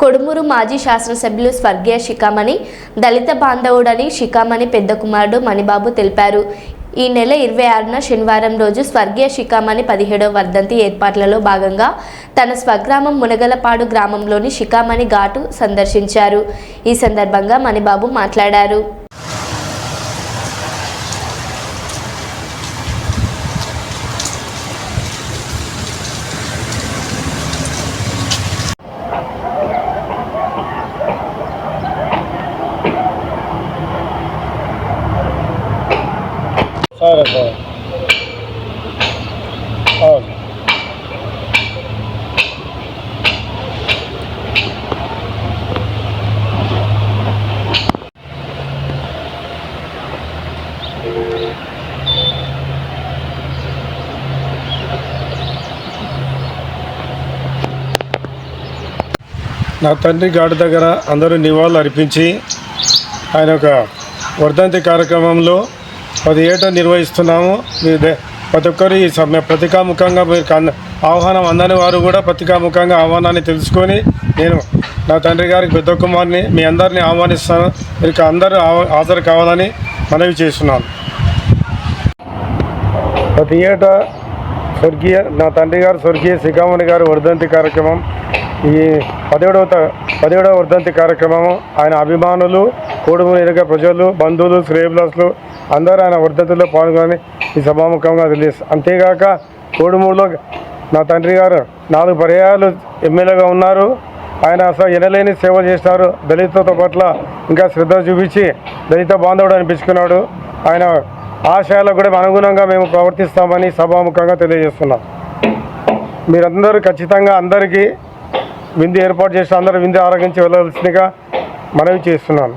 కొడుమూరు మాజీ శాసనసభ్యులు స్వర్గీయ శిఖామణి దళిత బాంధవుడని శిఖామణి పెద్ద కుమారుడు మణిబాబు తెలిపారు. ఈ నెల ఇరవై ఆరున శనివారం రోజు స్వర్గీయ శిఖామణి పదిహేడవ వర్ధంతి ఏర్పాట్లలో భాగంగా తన స్వగ్రామం మునగలపాడు గ్రామంలోని శిఖామణి ఘాటు సందర్శించారు. ఈ సందర్భంగా మణిబాబు మాట్లాడారు. నా తండ్రి గాడి దగ్గర అందరూ నివాళులు అర్పించి ఆయన ఒక వర్ధంతి కార్యక్రమంలో పది ఏటా నిర్వహిస్తున్నాము. మీరు దే- ప్రతి ఒక్కరు ఈ సమ్మె పత్రికాముఖంగా మీరు ఆహ్వానం అందని వారు కూడా పత్రికాముఖంగా ఆహ్వానాన్ని తెలుసుకొని నేను నా తండ్రి గారికి పెద్ద కుమార్ని మీ అందరిని ఆహ్వానిస్తాను. మీకు అందరూ హాజరు కావాలని మనవి చేస్తున్నాను. ప్రతి ఏటా స్వర్గీయ నా తండ్రి గారు స్వర్గీయ శిఖామణి గారు వర్ధంతి కార్యక్రమం ఈ పదిహేడవ పదిహేడవ వర్ధంతి కార్యక్రమము. ఆయన అభిమానులు కోడుమూరు ప్రజలు బంధువులు శ్రేయబులస్లు అందరూ ఆయన వర్ధంతిలో పాల్గొని ఈ సభాముఖంగా తెలియదు అంతేగాక కోడుమూరులో నా తండ్రి గారు నాలుగు పర్యాయాలు ఎమ్మెల్యేగా ఉన్నారు. ఆయన అసలు ఎనలేని సేవ చేసినారు దళితులతో పట్ల ఇంకా శ్రద్ధ చూపించి దళిత బాంధవుడు అనిపించుకున్నాడు. ఆయన ఆశయాలకు కూడా అనుగుణంగా మేము ప్రవర్తిస్తామని సభాముఖంగా తెలియజేస్తున్నాం. మీరందరూ ఖచ్చితంగా అందరికీ విందు ఏర్పాటు చేసి అందరూ విందు ఆరగించి వెళ్ళవలసిందిగా మనవి చేస్తున్నాను.